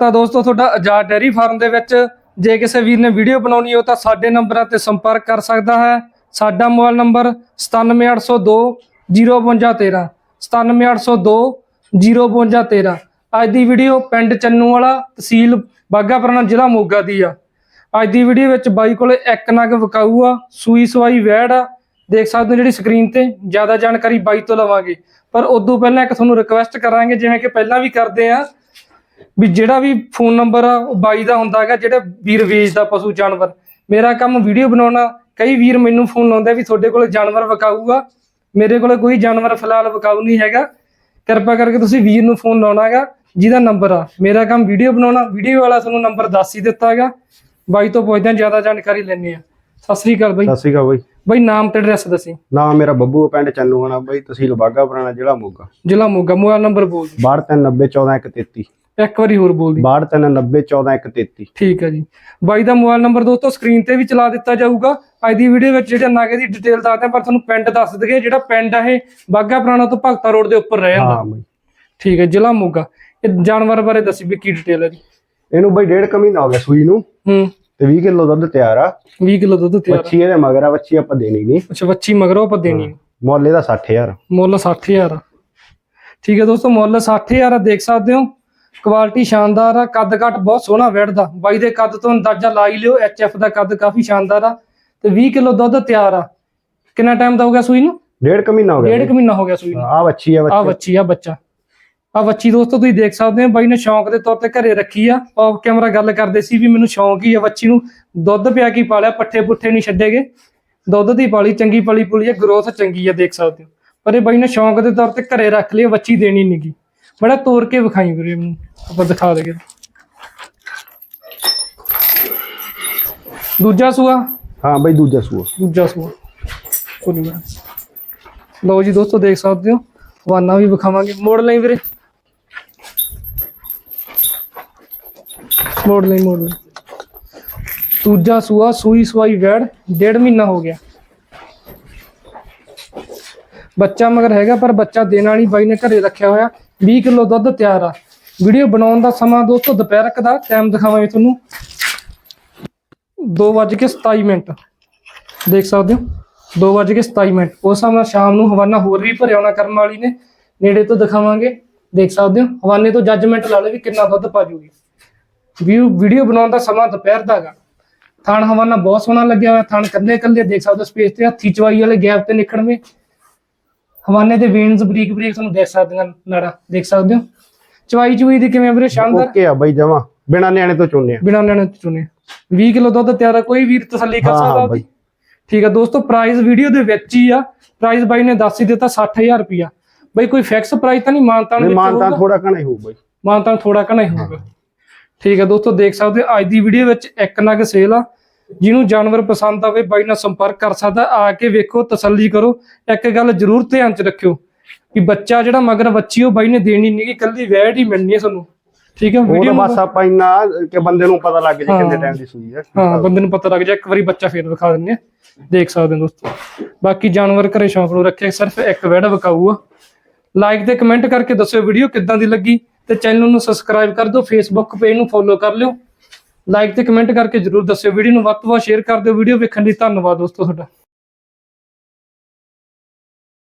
ਤਾਂ ਦੋਸਤੋ, ਤੁਹਾਡਾ ਆਜ਼ਾਦ ਡੈਰੀ ਫਾਰਮ ਦੇ ਵਿੱਚ ਜੇ ਕਿਸੇ ਵੀਰ ਨੇ ਵੀਡੀਓ ਬਣਾਉਣੀ ਹੋ ਤਾਂ ਸਾਡੇ ਨੰਬਰਾਂ ਤੇ ਸੰਪਰਕ ਕਰ ਸਕਦਾ ਹੈ। ਸਾਡਾ ਮੋਬਾਈਲ ਨੰਬਰ 97802 05213 97802 05213 ਅੱਜ ਦੀ ਵੀਡੀਓ ਪਿੰਡ ਚੰਨੂ ਵਾਲਾ ਤਹਿਸੀਲ ਬਾਘਾਪੁਰਾਣਾ ਜ਼ਿਲ੍ਹਾ ਮੋਗਾ ਦੀ ਆ। ਅੱਜ ਦੀ ਵੀਡੀਓ ਵਿੱਚ ਬਾਈ ਕੋਲੇ ਇੱਕ ਨਗ ਵਕਾਊ ਆ, ਸੂਈ ਸਵਾਈ ਵੈੜ ਆ। ਦੇਖ ਸਕਦੇ ਹੋ ਜਿਹੜੀ ਸਕਰੀਨ ਤੇ ਜ਼ਿਆਦਾ ਜਾਣਕਾਰੀ ਬਾਈ ਤੋਂ ਲਵਾਂਗੇ। ਪਰ ਉਦੋਂ ਪਹਿਲਾਂ ਇੱਕ ਤੁਹਾਨੂੰ ਰਿਕਵੈਸਟ ਕਰਾਂਗੇ, ਜਿਵੇਂ ਕਿ ਪਹਿਲਾਂ ਵੀ ਕਰਦੇ ਆ ਵੀ ਜਿਹੜਾ ਵੀ ਫੋਨ ਨੰਬਰ ਆ ਉਹ ਬਾਈ ਦਾ ਹੁੰਦਾ ਹੈਗਾ ਜਿਹੜਾ ਵੀਰ ਵੇਚਦਾ ਪਸ਼ੂ ਜਾਨਵਰ। ਮੇਰਾ ਕੰਮ ਵੀਡੀਓ ਬਣਾਉਣਾ ਕਈ ਵੀਰ ਮੈਨੂੰ ਫੋਨ ਲਾਉਂਦੇ ਵੀ ਤੁਹਾਡੇ ਕੋਲ ਜਾਨਵਰ ਵਿਕਾਊਗਾ। ਮੇਰੇ ਕੋਲ ਕੋਈ ਜਾਨਵਰ ਫਿਲਹਾਲ ਵਿਕਾਊ ਨਹੀਂ ਹੈਗਾ। ਕਿਰਪਾ ਕਰਕੇ ਤੁਸੀਂ ਵੀਰ ਨੂੰ ਫੋਨ ਲਾਉਣਾ ਹੈਗਾ ਜਿਹਦਾ ਨੰਬਰ ਆ। ਮੇਰਾ ਕੰਮ ਵੀਡੀਓ ਬਣਾਉਣਾ ਵੀਡੀਓ ਵਾਲਾ ਤੁਹਾਨੂੰ ਨੰਬਰ ਦੱਸ ਹੀ ਦਿੱਤਾ ਹੈਗਾ। ਬਾਈ ਤੋਂ ਪੁੱਛਦੇ ਜ਼ਿਆਦਾ ਜਾਣਕਾਰੀ ਲੈਣੀ ਆ ਸਤਿ ਸ੍ਰੀ ਅਕਾਲ ਬਾਈ। ਸਤਿ ਸ੍ਰੀ ਅਕਾਲ ਬਾਈ। ਬਾਈ ਨਾਮ ਤੇ ਐਡਰੈਸ ਦੱਸੀ। ਨਾਮ ਮੇਰਾ ਬੱਬੂ ਪਿੰਡ ਚੰਨੂਆਣਾ। ਬਾਈ ਤਹਿਸੀਲ ਬਾਗਾ ਪੁਰਾਣਾ ਜ਼ਿਲ੍ਹਾ ਮੋਗਾ। ਜ਼ਿਲ੍ਹਾ ਮੋਗਾ ਮੋਬਾਈਲ ਨੰਬਰ ਬੋਲ 6290914133 ਇੱਕ ਵਾਰੀ ਹੋਰ ਬੋਲ ਦੀ। 6290141133 ਠੀਕ ਹੈ ਜੀ। ਬਾਈ ਦਾ ਮੋਬਾਈਲ ਨੰਬਰ ਦੋਸਤੋ ਸਕਰੀਨ ਤੇ ਵੀ ਚਲਾ ਦਿੱਤਾ ਜਾਊਗਾ। ਅੱਜ ਦੀ ਵੀਡੀਓ ਵਿੱਚ ਜਿਹੜਾ ਨਾਗੇ ਦੀ ਡਿਟੇਲ ਦੱਸਦੇ ਹਾਂ ਪਰ ਤੁਹਾਨੂੰ ਪਿੰਡ ਦੱਸ ਦਈਏ ਜਿਹੜਾ ਪਿੰਡ ਆ ਇਹ ਬਾਗਾ ਪੁਰਾਣਾ ਤੋਂ ਭਗਤਾ ਰੋਡ ਦੇ ਉੱਪਰ ਰਹਿ ਜਾਂਦਾ। ਹਾਂ ਬਾਈ। ਠੀਕ ਹੈ ਜ਼ਿਲ੍ਹਾ ਮੋਗਾ। ਇਹ ਜਾਨਵਰ ਬਾਰੇ ਦੱਸੀ ਵੀ ਕੀ ਡਿਟੇਲ ਹੈ ਜੀ। ਇਹਨੂੰ ਬਾਈ ਡੇਢ ਕੁ ਮਹੀਨਾ ਹੋ ਗਿਆ ਸੂਈ ਨੂੰ। ਹੂੰ। ਤੇ 20 ਕਿਲੋ ਦੁੱਧ ਤਿਆਰ ਆ। 20 ਕਿਲੋ ਦੁੱਧ ਤਿਆਰ ਆ। ਬੱਚੀ ਇਹਦੇ ਮਗਰ ਆ ਬੱਚੀ ਆਪਾਂ ਦੇਣੀ ਨਹੀਂ। ਅੱਛਾ ਵੱਛੀ ਮਗਰੋਂ ਆਪਾਂ ਦੇਣੀ ਨੀ। ਮੁੱਲ ਇਹਦਾ 60000 ਮੁੱਲ 60000 ਆ। ਠੀਕ ਹੈ ਦੋਸਤੋ ਮੁੱਲ 60000 ਆ ਦੇਖ ਸਕਦੇ ਹੋ। ਕੁਆਲਿਟੀ ਸ਼ਾਨਦਾਰ ਆ ਕੱਦ ਕੱਟ ਬਹੁਤ ਸੋਹਣਾ ਵੜਦਾ ਬਾਈ ਦੇ ਕੱਦ ਤੋਂ ਅੰਦਾਜ਼ਾ ਲਾ ਹੀ ਲਿਓ ਐਫ ਦਾ ਕੱਦ ਕਾਫੀ ਸ਼ਾਨਦਾਰ ਆ ਤੇ 20 ਕਿਲੋ ਦੁੱਧ ਤਿਆਰ ਆ। ਕਿੰਨਾ ਟਾਈਮ ਦਾ ਹੋ ਗਿਆ ਸੂਈ ਨੂੰ? ਡੇਢ ਕੁ ਮਹੀਨਾ ਹੋ ਗਿਆ ਡੇਢ ਕੁ ਮਹੀਨਾ ਹੋ ਗਿਆ ਸੂਈ ਨੂੰ। ਆ ਬੱਚੀ ਆ ਆ ਬੱਚੀ ਬੱਚੀ ਆ ਬੱਚਾ। ਆ ਬੱਚੀ ਦੋਸਤੋ ਤੁਸੀਂ ਦੇਖ ਸਕਦੇ ਹੋ ਬਾਈ ਨੇ ਸ਼ੌਂਕ ਦੇ ਤੌਰ ਤੇ ਘਰੇ ਰੱਖੀ ਆ। ਆਫ ਕੈਮਰਾ ਗੱਲ ਕਰਦੇ ਸੀ ਵੀ ਮੈਨੂੰ ਸ਼ੌਂਕ ਹੀ ਆ ਬੱਚੀ ਨੂੰ। ਦੁੱਧ ਪਿਆ ਕੀ ਪਾਲਿਆ ਪੱਠੇ ਪੁੱਠੇ ਨਹੀਂ ਛੱਡੇਗੇ। ਦੁੱਧ ਦੀ ਪਾਲੀ ਚੰਗੀ ਪਲੀ ਪੁਲੀ ਆ ਗਰੋਥ ਚੰਗੀ ਆ ਦੇਖ ਸਕਦੇ ਹੋ। ਪਰ ਇਹ ਬਾਈ ਨੇ ਸ਼ੌਂਕ ਦੇ ਤੌਰ ਤੇ ਘਰੇ ਰੱਖ ਲਈ ਬੱਚੀ ਦੇਣੀ ਨਹੀਂਗੀ ਬੜਾ ਤੋੜ ਕੇ ਵਿਖਾਈ ਵੀਰੇ ਇਹਨੂੰ ਆਪਾਂ ਦਿਖਾ ਦੇਗੇ ਦੂਜਾ ਸੂਆ? ਹਾਂ ਬਾਈ ਦੂਜਾ ਸੂਆ। ਦੂਜਾ ਸੂਆ। ਕੋਈ ਨਹੀਂ ਲਓ ਜੀ ਦੋਸਤੋ ਦੇਖ ਸਕਦੇ ਹੋ। ਹਵਾਨਾ ਵੀ ਵਿਖਾਵਾਂਗੇ। ਮੋੜ ਲਈ ਵੀਰੇ। ਮੋੜ ਲਈ ਮੋੜ ਲਈ। ਦੂਜਾ ਸੂਆ ਸੂਈ ਸਵਾਈ ਵੈੜ ਡੇਢ ਮਹੀਨਾ ਹੋ ਗਿਆ। ਬੱਚਾ ਮਗਰ ਹੈਗਾ ਪਰ ਬੱਚਾ ਦੇਣਾ ਨਹੀਂ ਬਾਈ ਨੇ ਘਰੇ ਰੱਖਿਆ ਹੋਇਆ। 20 ਕਿਲੋ ਦੁੱਧ ਤਿਆਰ ਆ। ਵੀਡੀਓ ਬਣਾਉਣ ਦਾ ਸਮਾਂ ਦੋਸਤੋ ਦੁਪਹਿਰਕ ਦਾ ਟਾਈਮ ਦਿਖਾਵਾਂਗੇ ਤੁਹਾਨੂੰ। 2:27 ਮਿੰਟ। ਦੇਖ ਸਕਦੇ ਹੋ 2:27 ਮਿੰਟ। ਉਸ ਹਿਸਾਬ ਨਾਲ ਸ਼ਾਮ ਨੂੰ ਹਵਾਨਾ ਹੋਰ ਵੀ ਭਰਿਆ ਹੋਣਾ ਕਰਨ ਵਾਲੀ ਨੇ। ਨੇੜੇ ਤੋਂ ਦਿਖਾਵਾਂਗੇ। ਦੇਖ ਸਕਦੇ ਹੋ, ਹਵਾਨੇ ਤੋਂ ਜੱਜਮੈਂਟ ਲਾ ਲਓ ਵੀ ਕਿੰਨਾ ਦੁੱਧ ਪਾ ਜੂਗੀ। ਵੀਡੀਓ ਵੀਡੀਓ ਬਣਾਉਣ ਦਾ ਸਮਾਂ ਦੁਪਹਿਰ ਦਾ ਹੈਗਾ। ਥਾਣ ਹਵਾਨਾ ਬਹੁਤ ਸੋਹਣਾ ਲੱਗਿਆ ਹੋਇਆ, ਥਾਣ ਕੱਲੇ ਕੱਲੇ ਦੇਖ ਸਕਦੇ ਹੋ ਸਪੇਸ ਤੇ ਹੱਥੀ ਚਵਾਈ ਵਾਲੇ ਗੈਪ ਤੇ ਨਿਕਲਣਗੇ ਹਵਾਨੇ ਦੇ ਵੇਨਸ ਬਰੀਕ ਬਰੀਕ ਤੁਹਾਨੂੰ ਦੇਖ ਸਕਦੇ ਹੋ ਨਾੜਾ ਦੇਖ ਸਕਦੇ ਹੋ। ਚਵਾਈ ਚਵਾਈ ਦੀ ਕਿਵੇਂ ਵੀਰੇ ਸ਼ਾਨਦਾਰ? ਓਕੇ ਆ ਬਾਈ ਜਮਾ। ਬਿਨਾ ਨਿਆਣੇ ਤੋਂ ਚੁੰਨੇ ਆ। ਬਿਨਾਂ ਲੈਣੇ ਚੁਣੇ 20 ਕਿਲੋ ਦੁੱਧ ਤਿਆਰ ਆ ਕੋਈ ਵੀਰ ਤਸੱਲੀ ਕਰ ਹਾਂ, ਸਕਦਾ ਬਾਈ। ਉਹਦੀ। ਠੀਕ ਆ ਦੋਸਤੋ ਪ੍ਰਾਈਸ ਵੀਡੀਓ ਦੇ ਵਿੱਚ ਹੀ ਆ। ਪ੍ਰਾਈਸ ਬਾਈ ਨੇ ਦੱਸ ਹੀ ਦਿੱਤਾ 60000 ਰੁਪਿਆ ਬਾਈ ਕੋਈ ਫਿਕਸ ਪ੍ਰਾਈਸ ਤਾਂ ਨਹੀਂ ਮਾਨਤਾਨ ਨਹੀਂ ਵਿੱਚ ਹੋਊਗਾ? ਥੋੜਾ ਘਣਾ ਹੀ ਹੋਊ ਬਾਈ। ਮਾਨਤਾਨ ਥੋੜਾ ਘਣਾ ਹੀ ਹੋਊਗਾ। ਠੀਕ ਆ ਦੋਸਤੋ ਦੇਖ ਸਕਦੇ ਹੋ ਅੱਜ ਦੀ ਵੀਡੀਓ ਵਿੱਚ ਇੱਕ ਨਗ ਸੇਲ ਆ। ਜਿਹਨੂੰ ਜਾਨਵਰ ਪਸੰਦ ਆਵੇ ਬਾਈ ਨਾਲ ਸੰਪਰਕ ਕਰ ਸਕਦਾ ਆ ਕੇ ਵੇਖੋ ਤਸੱਲੀ ਕਰੋ ਇੱਕ ਗੱਲ ਜ਼ਰੂਰ ਧਿਆਨ ਚ ਰੱਖਿਓ ਕਿ ਬੱਚਾ ਜਿਹੜਾ ਮਗਰ ਬੱਚੀ ਉਹ ਬਾਈ ਨੇ ਦੇਣੀ ਨਹੀਂ ਕਿ ਕੱਲੀ ਵੈਟ ਹੀ ਮਿਲਣੀ ਹੈ ਤੁਹਾਨੂੰ। ਠੀਕ ਹੈ ਵੀਡੀਓ ਬਸ ਆਪਾਂ ਇੰਨਾ ਕਿ ਬੰਦੇ ਨੂੰ ਪਤਾ ਲੱਗ ਜੇ ਕਿੰਨੇ ਹਾਂ। ਟਾਈਮ ਦੀ ਸੂਈ ਆ ਹਾਂ ਬੰਦੇ ਨੂੰ ਪਤਾ ਲੱਗ ਜਾ ਇੱਕ ਵਾਰੀ ਬੱਚਾ ਫੇਰ ਵਿਖਾ ਦਿੰਦੇ ਆ ਦੇਖ ਸਕਦੇ ਹੋ ਦੋਸਤੋ। ਬਾਕੀ ਜਾਨਵਰ ਘਰੇ ਸ਼ੌਂਕ ਨੂੰ ਰੱਖਿਆ ਸਿਰਫ ਇੱਕ ਵੈੜ ਵਿਕਾਊ ਆ। ਲਾਈਕ ਤੇ ਕਮੈਂਟ ਕਰਕੇ ਦੱਸਿਓ ਵੀਡੀਓ ਕਿੱਦਾਂ ਦੀ ਲੱਗੀ ਤੇ ਚੈਨਲ ਨੂੰ ਸਬਸਕ੍ਰਾਈਬ ਕਰ ਦਿਓ ਫੇਸਬੁੱਕ ਪੇਜ ਨੂੰ ਫੋਲੋ ਕਰ ਲਿਓ। ਲਾਈਕ ਤੇ ਕਮੈਂਟ ਕਰਕੇ ਜਰੂਰ ਦੱਸਿਓ। ਵੀਡੀਓ ਨੂੰ ਵੱਧ ਤੋਂ ਵੱਧ ਸ਼ੇਅਰ ਕਰ ਦਿਓ। ਵੀਡੀਓ ਵੇਖਣ ਲਈ ਧੰਨਵਾਦ ਦੋਸਤੋ ਤੁਹਾਡਾ।